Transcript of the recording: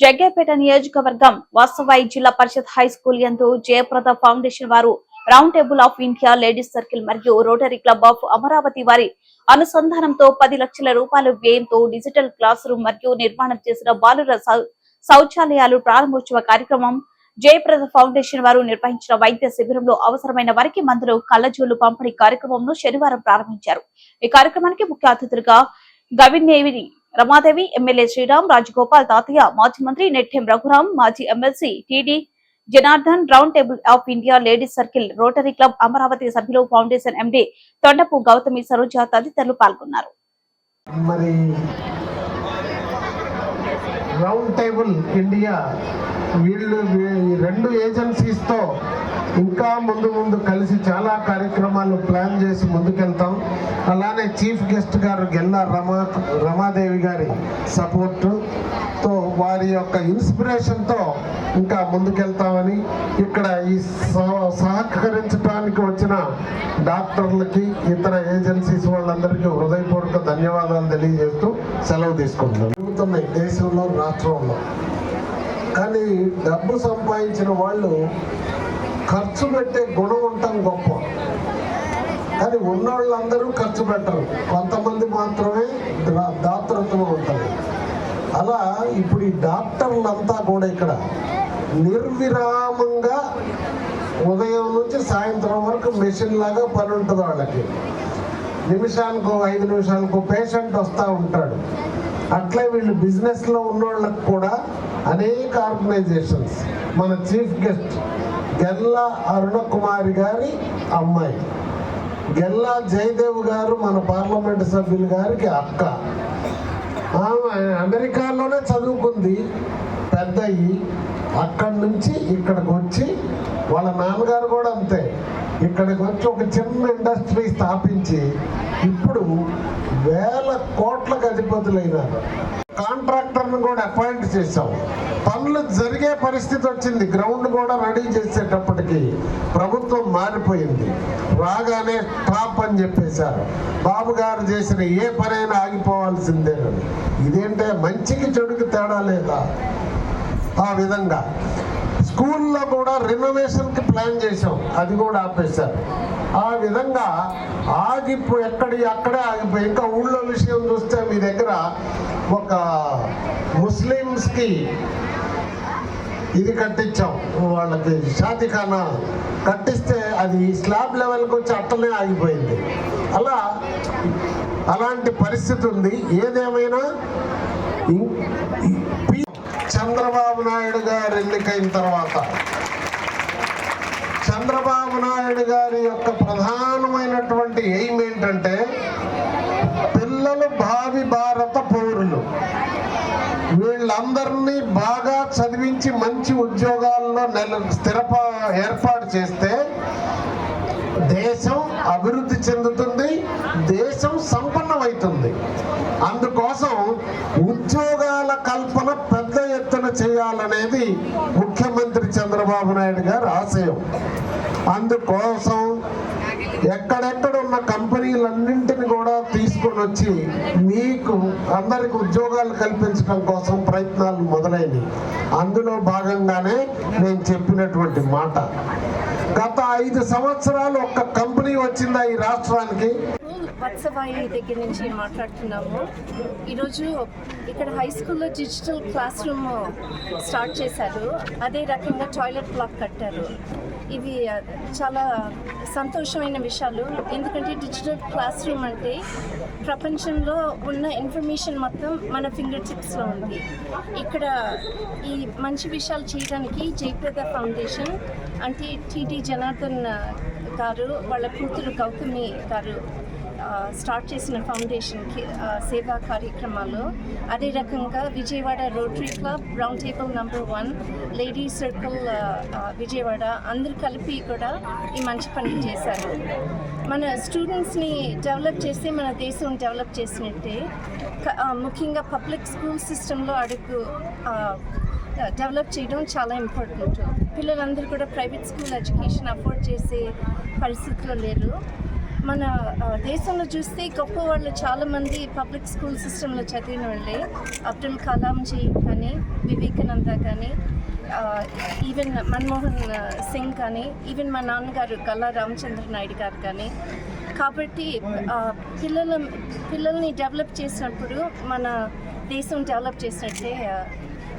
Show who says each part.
Speaker 1: జగ్గేపేట నియోజకవర్గం వాసవాయి జిల్లా పరిషత్ high school ఎందు జయప్రద ఫౌండేషన్ వారు round table of India ladies circle మరియు రోటరీ క్లబ్ ఆఫ్ అమరావతి వారి అనుసంధానంతో పది లక్షల రూపాయల వ్యయంతో డిజిటల్ క్లాస్ రూమ్ మరియు నిర్మాణం చేసిన బాలుర శౌచాలయాలు ప్రారంభోత్సవ కార్యక్రమం జయప్రద ఫౌండేషన్ వారు నిర్వహించిన వైద్య శిబిరంలో అవసరమైన వారికి మందులు కళ్ళజోళ్ళు పంపిణీ కార్యక్రమంను శనివారం ప్రారంభించారు. ఈ కార్యక్రమానికి ముఖ్య అతిథులుగా గవినేవి రమాదేవి ఎమ్మెల్యే శ్రీరామ్ రాజగోపాల్ తాతయ్య మాజీ మంత్రి నెట్టెం రఘురాం మాజీ MLC TD Janardhan round table of India ladies circle rotary club Amaravati సభ్యులు ఫౌండేషన్ ఎండి తొండపు గౌతమి సరోజ తదితరులు పాల్గొన్నారు.
Speaker 2: రౌండ్ టేబుల్ ఇండియా వీళ్ళు రెండు ఏజెన్సీస్తో ఇంకా ముందు ముందు కలిసి చాలా కార్యక్రమాలు ప్లాన్ చేసి ముందుకెళ్తాం. అలానే చీఫ్ గెస్ట్ గారు గెల్లా రమా రమాదేవి గారి సపోర్టుతో వారి యొక్క ఇన్స్పిరేషన్తో ఇంకా ముందుకెళ్తామని ఇక్కడ ఈ సహ- సహకరించడానికి వచ్చిన డాక్టర్లకి ఇతర ఏజెన్సీస్ వాళ్ళందరికీ హృదయపూర్వక ధన్యవాదాలు తెలియజేస్తూ సెలవు తీసుకుంటున్నాం. జరుగుతున్నాయి దేశంలో రాష్ట్రంలో. కానీ డబ్బు సంపాదించిన వాళ్ళు ఖర్చు పెట్టే గుణం ఉంటాం గొప్ప. కానీ ఉన్నోళ్ళందరూ ఖర్చు పెట్టరు. కొంతమంది మాత్రమే దాతృత్వం ఉంటుంది. అలా ఇప్పుడు ఈ డాక్టర్లంతా కూడా ఇక్కడ నిర్విరామంగా ఉదయం నుంచి సాయంత్రం వరకు మెషిన్ లాగా పని ఉంటుంది వాళ్ళకి. నిమిషానికి ఐదు నిమిషాలకు పేషెంట్ వస్తూ ఉంటాడు. అట్లే వీళ్ళు బిజినెస్లో ఉన్నోళ్ళకి కూడా అనేక ఆర్గనైజేషన్స్. మన చీఫ్ గెస్ట్ గెల్లా అరుణకుమారి గారి అమ్మాయి. గెల్లా జయదేవ్ గారు మన పార్లమెంట్ సభ్యులు గారికి అక్క. ఆమె అమెరికాలోనే చదువుకుంది పెద్దయ్యి. అక్కడి నుంచి ఇక్కడికి వచ్చి వాళ్ళ నాన్నగారు కూడా అంతే. ఇక్కడికి వచ్చి ఒక చిన్న ఇండస్ట్రీ స్థాపించి ఇప్పుడు వేల కోట్లకు అధిపతులైనారు కాంట్రాక్టర్ను కూడా అపాయింట్ చేశాం. పనులు జరిగే పరిస్థితి వచ్చింది. గ్రౌండ్ కూడా రెడీ చేసేటప్పటికి ప్రభుత్వం మారిపోయింది. రాగానే టాప్ అని చెప్పేశారు. బాబు గారు చేసిన ఏ పనైనా ఆగిపోవాల్సిందేనని ఇదేంటే మంచికి చెడుకి తేడా లేదా? ఆ విధంగా. స్కూల్లో కూడా రినోవేషన్కి ప్లాన్ చేసాం అది కూడా ఆపేశారు. ఆ విధంగా ఆగిపో ఎక్కడి అక్కడే ఆగిపోయి ఇంకా ఊళ్ళో విషయం చూస్తే మీ దగ్గర ఒక ముస్లిమ్స్కి ఇది కట్టించాం. వాళ్ళకి షాతిఖానా కట్టిస్తే అది స్లాబ్ లెవెల్కి వచ్చి అట్టనే ఆగిపోయింది. అలా అలాంటి పరిస్థితి ఉంది. ఏదేమైనా చంద్రబాబు నాయుడు గారు ఎన్నికైన తర్వాత చంద్రబాబు నాయుడు గారి యొక్క ప్రధానమైనటువంటి ఎయిమ్ ఏంటంటే పిల్లలు భావి భారత పౌరులు. వీళ్ళందరినీ బాగా చదివించి మంచి ఉద్యోగాల్లో నెల స్థిరప ఏర్పాటు చేస్తే దేశం అభివృద్ధి చెందుతుంది దేశం సంపన్నమవుతుంది. అందుకోసం చంద్రబాబు నాయుడు గారు ఆశయం. అందుకోసం ఎక్కడెక్కడ ఉన్న కంపెనీలన్నింటిని కూడా తీసుకొని వచ్చి మీకు అందరికి ఉద్యోగాలు కల్పించడం కోసం ప్రయత్నాలు మొదలైనవి. అందులో భాగంగానే నేను చెప్పినటువంటి మాట. గత ఐదు సంవత్సరాలు ఒక్క కంపెనీ వచ్చిందా ఈ రాష్ట్రానికి?
Speaker 3: వత్సవాయి దగ్గర నుంచి మాట్లాడుతున్నాము. ఈరోజు ఇక్కడ హై స్కూల్లో డిజిటల్ క్లాస్ రూమ్ స్టార్ట్ చేశారు. అదే రకంగా టాయిలెట్ బ్లాక్ కట్టారు. ఇవి చాలా సంతోషమైన విషయాలు. ఎందుకంటే డిజిటల్ క్లాస్ రూమ్ అంటే ప్రపంచంలో ఉన్న ఇన్ఫర్మేషన్ మొత్తం మన ఫింగర్ టిప్స్లో ఉంది. ఇక్కడ ఈ మంచి విషయాలు చేయడానికి జయప్రద ఫౌండేషన్ అంటే టీటీ జనార్దన్ గారు వాళ్ళ కూతురు గౌతమి గారు స్టార్ట్ చేసిన ఫౌండేషన్కి సేవా కార్యక్రమాలు. అదే రకంగా Vijayawada rotary club round table number one lady circle Vijayawada అందరు కలిపి కూడా ఈ మంచి పని చేశారు. మన స్టూడెంట్స్ని డెవలప్ చేస్తే మన దేశం డెవలప్ చేసినట్టే. ముఖ్యంగా పబ్లిక్ స్కూల్ సిస్టంలో అడుగు డెవలప్ చేయడం చాలా ఇంపార్టెంట్ పిల్లలందరూ కూడా ప్రైవేట్ స్కూల్ ఎడ్యుకేషన్ అఫోర్డ్ చేసే పరిస్థితిలో లేరు. మన దేశంలో చూస్తే గొప్ప వాళ్ళు చాలామంది పబ్లిక్ స్కూల్ సిస్టంలో చదివిన వాళ్ళే. అబ్దుల్ కలాంజీ కానీ వివేకానంద కానీ ఈవెన్ మన్మోహన్ సింగ్ కానీ ఈవెన్ మా నాన్నగారు గల్లా రామచంద్ర నాయుడు గారు కానీ. కాబట్టి పిల్లల పిల్లల్ని డెవలప్ చేసినప్పుడు మన దేశం డెవలప్ చేసినట్టే